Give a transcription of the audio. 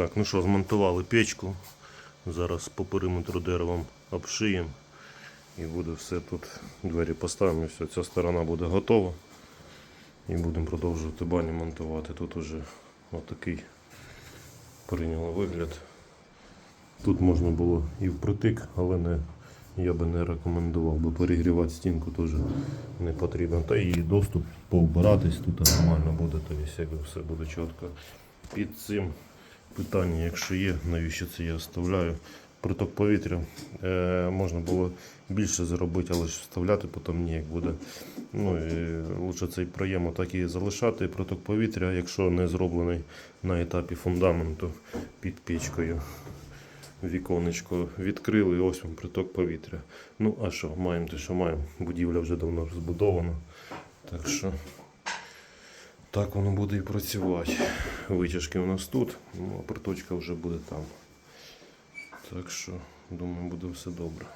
Так, ну що, змонтували печку. Зараз по периметру деревом обшиємо. І буде все тут. Двері поставимо все. Ця сторона буде готова. І будемо продовжувати баню монтувати. Тут уже отакий прийняло вигляд. Тут можна було і впритик, але не, я би не рекомендував, бо перегрівати стінку теж не потрібно. Та і доступ повбиратись тут нормально буде, то якби все буде чітко. Під цим питання, якщо є, навіщо це я вставляю. Приток повітря е, можна було більше зробити, але ж вставляти потім ніяк буде. Ну, і лучше цей проєм так і залишати. Приток повітря, якщо не зроблений на етапі фундаменту під печкою. Віконечко відкрили, ось вам приток повітря. Ну, а що, маємо те, що маємо. Будівля вже давно збудована. Так що так воно буде і працювати. Витяжки у нас тут, ну, а приточка вже буде там. Так що, думаю, буде все добре.